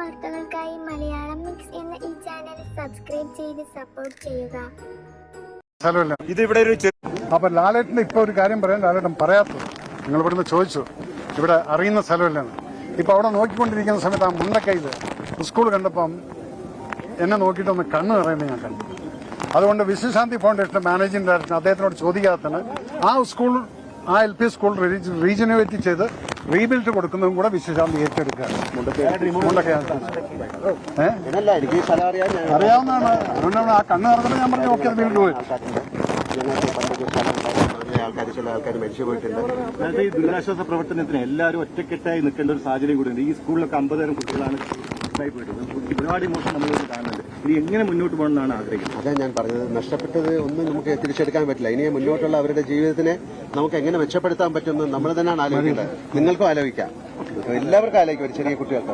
വാർത്തകൾക്കായി മലയാളം മിക്സ് എന്ന ഈ ചാനൽ സബ്സ്ക്രൈബ് ചെയ്ത് സപ്പോർട്ട് ചെയ്യുക. സ്ഥലമല്ല ഇത് ഇവിടെ ഒരു അപ്പൊ ലാലേട്ടന് ഇപ്പൊ ഒരു കാര്യം പറയാൻ ലാലേട്ടൻ പറയാത്തത്. നിങ്ങൾ ഇവിടുന്ന് ചോദിച്ചു. ഇവിടെ അറിയുന്ന സ്ഥലമല്ലെന്ന്. ഇപ്പൊ അവിടെ നോക്കിക്കൊണ്ടിരിക്കുന്ന സമയത്ത് ആ മുണ്ടക്കൈയിൽ സ്കൂൾ കണ്ടപ്പം എന്നെ നോക്കിയിട്ടൊന്ന് കണ്ണ് നിറയുന്നത് ഞാൻ കണ്ടു. അതുകൊണ്ട് വിശ്വശാന്തി ഫൗണ്ടേഷന്റെ മാനേജിംഗ് ഡയറക്ടർ അദ്ദേഹത്തിനോട് ചോദിക്കാത്തതിന് ആ സ്കൂൾ ആ എൽ പി സ്കൂൾ റീജനുവേറ്റ് ചെയ്ത് റീബിൽഡ് കൊടുക്കുന്നതും കൂടെ വിശ്വശാന്തി ഏറ്റെടുക്കുക. അറിയാവുന്നതാണ്. അതുകൊണ്ടാണ് ആ കണ്ണ് നിറഞ്ഞത് ഞാൻ പറഞ്ഞു ഓക്കെ വീണ്ടും പോയി. ഞങ്ങൾക്ക് പണ്ടൊക്കെ സ്ഥലം ഉണ്ടായിരുന്നു. ആൾക്കാർ ചില ആൾക്കാർ മരിച്ചു പോയിട്ടുണ്ട്. അതായത് ഈ ദുരിതാശ്വാസ പ്രവർത്തനത്തിന് എല്ലാവരും ഒറ്റക്കെട്ടായി നിൽക്കേണ്ട ഒരു സാഹചര്യം കൂടി ഉണ്ട് ഈ സ്കൂളിലൊക്കെ അമ്പതരം കുട്ടികളാണ് മിസ്സായി പോയിട്ടുണ്ട്. ഒരുപാട് ഇമോഷൻ നമ്മൾ കാണുന്നുണ്ട്. ഇനി എങ്ങനെ മുന്നോട്ട് പോകണം എന്നാണ് ആഗ്രഹിക്കുന്നത്? അതാ ഞാൻ പറഞ്ഞത്. നഷ്ടപ്പെട്ടത് ഒന്നും നമുക്ക് തിരിച്ചെടുക്കാൻ പറ്റില്ല. ഇനി മുന്നോട്ടുള്ള അവരുടെ ജീവിതത്തിനെ നമുക്ക് എങ്ങനെ മെച്ചപ്പെടുത്താൻ പറ്റുമെന്ന് നമ്മൾ തന്നെയാണ് ആലോചിക്കേണ്ടത്. നിങ്ങൾക്കും ആലോചിക്കാം. എല്ലാവർക്കും ആലോചിക്കും ഒരു ചെറിയ കുട്ടികൾക്ക്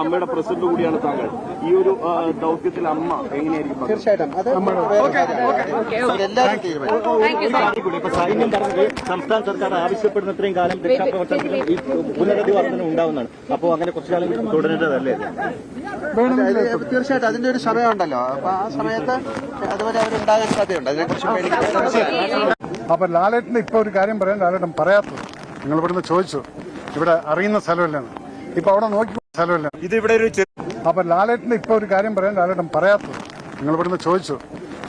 അമ്മയുടെ പ്രസിഡന്റ് കൂടിയാണ് താങ്കൾ. ഈ ഒരു ദൗത്യത്തിൽ അമ്മ എങ്ങനെയായിരിക്കും തീർച്ചയായിട്ടും. അത് സൈന്യം പറഞ്ഞത് സംസ്ഥാന സർക്കാർ ആവശ്യപ്പെടുന്ന ഇത്രയും കാലം രക്ഷാപ്രവർത്തനത്തിന് ഈ പുനരധി വർധന ഉണ്ടാവുന്നതാണ്. അപ്പോൾ അങ്ങനെ കുറച്ചു കാലം തുടരേണ്ടതല്ലേ? തീർച്ചയായിട്ടും അതിന്റെ ഒരു സമയമുണ്ടല്ലോ അപ്പൊ ആ സമയത്ത് അതുപോലെ അവരുണ്ടാകാൻ സാധ്യതയുണ്ട്. അതിനെക്കുറിച്ച് അപ്പൊ ലാലേട്ടന് ഇപ്പൊ ഒരു കാര്യം പറയാൻ ലാലേട്ടൻ പറയാത്തത്. നിങ്ങൾ ഇവിടുന്ന് ചോദിച്ചു. ഇവിടെ അറിയുന്ന സ്ഥലമല്ലെന്ന്. ഇപ്പൊ അവിടെ നോക്കി സ്ഥലമല്ല. ഇത് ഇവിടെ ഒരു അപ്പൊ ലാലേട്ടന് ഇപ്പൊ ഒരു കാര്യം പറയാൻ ലാലേട്ടൻ പറയാത്തത്. നിങ്ങൾ ഇവിടുന്ന് ചോദിച്ചു.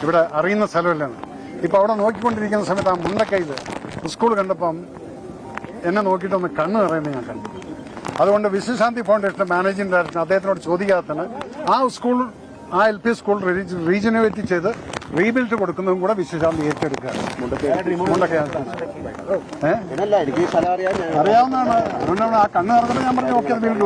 ഇവിടെ അറിയുന്ന സ്ഥലമല്ലെന്ന്. ഇപ്പൊ അവിടെ നോക്കിക്കൊണ്ടിരിക്കുന്ന സമയത്ത് ആ മുണ്ടക്കൈയിൽ സ്കൂൾ കണ്ടപ്പം എന്നെ നോക്കിയിട്ടൊന്ന് കണ്ണ് നിറയുന്നത് ഞാൻ കണ്ടു. അതുകൊണ്ട് വിശ്വശാന്തി ഫൗണ്ടേഷന്റെ മാനേജിംഗ് ഡയറക്ടർ അദ്ദേഹത്തിനോട് ചോദിക്കാത്തതിന് ആ സ്കൂൾ ആ എൽ പി സ്കൂൾ റീജനുവേറ്റ് ചെയ്ത് റീബിൽഡ് കൊടുക്കുന്നതും കൂടെ വിശ്വശാന്തി ഏറ്റെടുക്കുക. അറിയാവുന്നതാണ്. അതുകൊണ്ടാണ് ആ കണ്ണ് നിറഞ്ഞത് ഞാൻ പറഞ്ഞു ഓക്കെ വീണ്ടും